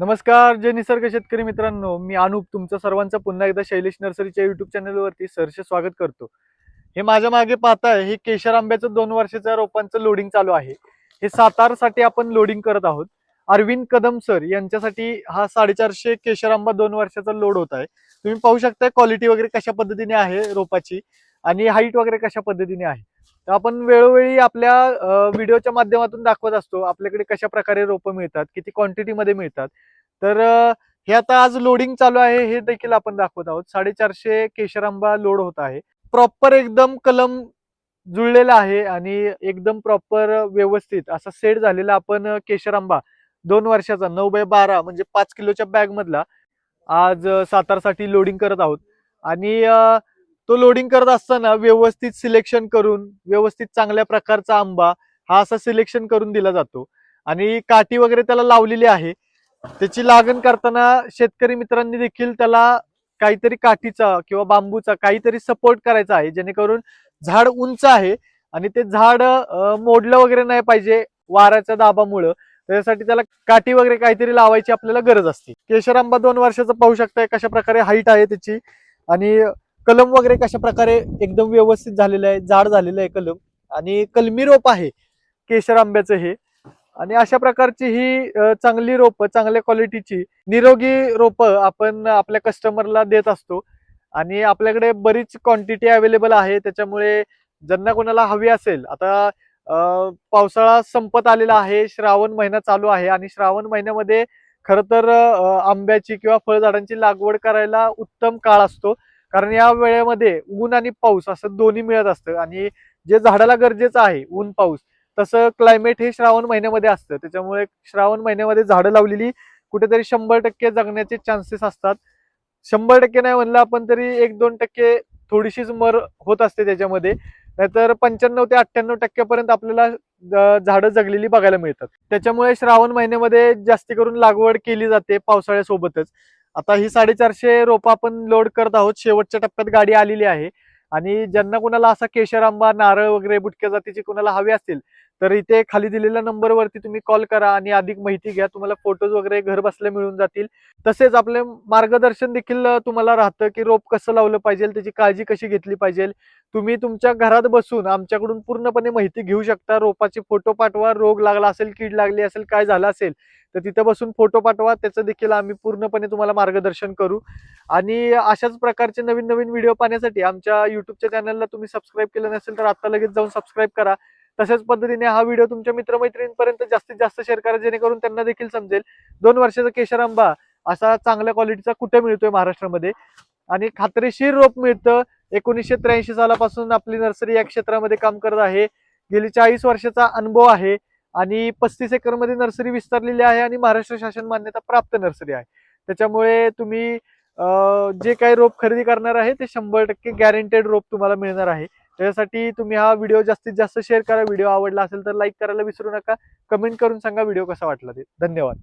नमस्कार जय निसर्ग शेतकरी मित्रांनो. मी अनुप तुमचं सर्वांचं पुन्हा एकदा शैलेश नर्सरीच्या युट्यूब चॅनलवरती सरसे स्वागत करतो. हे माझ्या मागे पाहताय हे केशर आंब्याचं दोन वर्षाच्या रोपांचं लोडिंग चालू आहे. हे सातारसाठी आपण लोडिंग करत आहोत. अरविंद कदम सर यांच्यासाठी हा साडेचारशे केशर आंबा दोन वर्षाचा लोड होत आहे. तुम्ही पाहू शकता क्वालिटी वगैरे कशा पद्धतीने आहे रोपाची आणि हाईट वगैरे कशा पद्धतीने आहे. तर आपण वेळोवेळी आपल्या व्हिडिओच्या माध्यमातून दाखवत असतो आपल्याकडे कशा प्रकारे रोपं मिळतात किती क्वांटिटीमध्ये मिळतात. तर हे आता आज लोडिंग चालू आहे हे देखील आपण दाखवत आहोत. साडेचारशे केशर आंबा लोड होत आहे. प्रॉपर एकदम कलम जुळलेला आहे आणि एकदम प्रॉपर व्यवस्थित असा सेट झालेला आपण केशर आंबा दोन वर्षाचा नऊ बाय बारा म्हणजे पाच किलोच्या बॅग मधला आज सातारसाठी लोडिंग करत आहोत. आणि तो लोडिंग करत असताना व्यवस्थित सिलेक्शन करून व्यवस्थित चांगल्या प्रकारचा आंबा हा असा सिलेक्शन करून दिला जातो. आणि काठी वगैरे त्याला लावलेली आहे. त्याची लागण करताना शेतकरी मित्रांनी देखील त्याला काहीतरी काठीचा किंवा बांबूचा काहीतरी सपोर्ट करायचा आहे. जेणेकरून झाड उंच आहे आणि ते झाड मोडलं वगैरे नाही पाहिजे वाऱ्याच्या दाबामुळं. त्याच्यासाठी त्याला काठी वगैरे काहीतरी लावायची आपल्याला गरज असते. केशर आंबा दोन वर्षाचा पाहू शकताय कशा प्रकारे हाईट आहे त्याची. आणि कलम वगैरे कशा प्रकारे एकदम व्यवस्थित झालेलं आहे जाड झालेलं आहे कलम. आणि कलमी रोप आहे केशर आंब्याचं हे. आणि अशा प्रकारची ही चांगली रोपं चांगल्या क्वालिटीची निरोगी रोपं आपण आपल्या कस्टमरला देत असतो. आणि आपल्याकडे बरीच क्वांटिटी अवेलेबल आहे त्याच्यामुळे ज्यांना कोणाला हवी असेल आता पावसाळा संपत आलेला आहे श्रावण महिना चालू आहे आणि श्रावण महिन्यामध्ये खरं तर आंब्याची किंवा फळझाडांची लागवड करायला उत्तम काळ असतो. कारण या वेळेमध्ये ऊन आणि पाऊस असं दोन्ही मिळत असतं. आणि जे झाडाला गरजेचं आहे ऊन पाऊस तसं क्लायमेट हे श्रावण महिन्यामध्ये असतं. त्याच्यामुळे श्रावण महिन्यामध्ये झाडं लावलेली कुठेतरी शंभर टक्के जगण्याचे चान्सेस असतात. शंभर टक्के नाही म्हणलं आपण तरी एक दोन टक्के थोडीशीच मर होत असते त्याच्यामध्ये. नाहीतर पंच्याण्णव ते अठ्ठ्याण्णव टक्क्यापर्यंत आपल्याला झाडं जगलेली बघायला मिळतात. त्याच्यामुळे श्रावण महिन्यामध्ये जास्ती करून लागवड केली जाते पावसाळ्यासोबतच. आता ही साडेचारशे रोपं आपण लोड करत आहोत. शेवटच्या टप्प्यात गाडी आलेली आहे. आणि ज्यांना कुणाला असा केशर आंबा नारळ वगैरे बुटक्या जातीची कुणाला हवी असतील तर इथे खाली दिलेल्या नंबरवरती तुम्ही कॉल करा आणि अधिक माहिती घ्या. तुम्हाला फोटोज वगैरे घर बसल्या मिळून जातील. तसेच आपले मार्गदर्शन देखील तुम्हाला राहतं की रोप कसं लावलं पाहिजे त्याची काळजी कशी घेतली पाहिजे. तुम्ही तुमच्या घरात बसून आमच्याकडून पूर्णपणे माहिती घेऊ शकता. रोपाचे फोटो पाठवा. रोग लागला असेल कीड लागली असेल काय झालं असेल तर तिथं बसून फोटो पाठवा. त्याचं देखील आम्ही पूर्णपणे तुम्हाला मार्गदर्शन करू. आणि अशाच प्रकारचे नवीन नवीन व्हिडिओ पाहण्यासाठी आमच्या युट्यूबच्या चॅनलला तुम्ही सबस्क्राईब केलं नसेल तर आता लगेच जाऊन सबस्क्राईब करा. तशाच पद्धतीने हा व्हिडिओ तुमच्या मित्रमैत्रिणींपर्यंत जास्तीत जास्त शेअर करा जेणेकरून त्यांना देखील समजेल. दोन वर्षाचा केशर आंबा असा चांगल्या क्वालिटीचा कुठे मिळतोय महाराष्ट्रामध्ये? आणि खात्रीशीर रोप मिळतं. एकोणीसशे त्र्याऐंशी सालापासून आपली नर्सरी या क्षेत्रामध्ये काम करत आहे. गेली चाळीस वर्षाचा अनुभव आहे. आणि पस्तीस एकरमध्ये नर्सरी विस्तारलेली आहे आणि महाराष्ट्र शासन मान्यता प्राप्त नर्सरी आहे. त्याच्यामुळे तुम्ही जे काही रोप खरेदी करणार आहे ते शंभर टक्के गॅरंटेड रोप तुम्हाला मिळणार आहे. त्याच्यासाठी तुम्ही हा व्हिडिओ जास्तीत जास्त शेअर करा. व्हिडिओ आवडला असेल तर लाईक करायला विसरू नका. कमेंट करून सांगा व्हिडिओ कसा वाटला ते. धन्यवाद.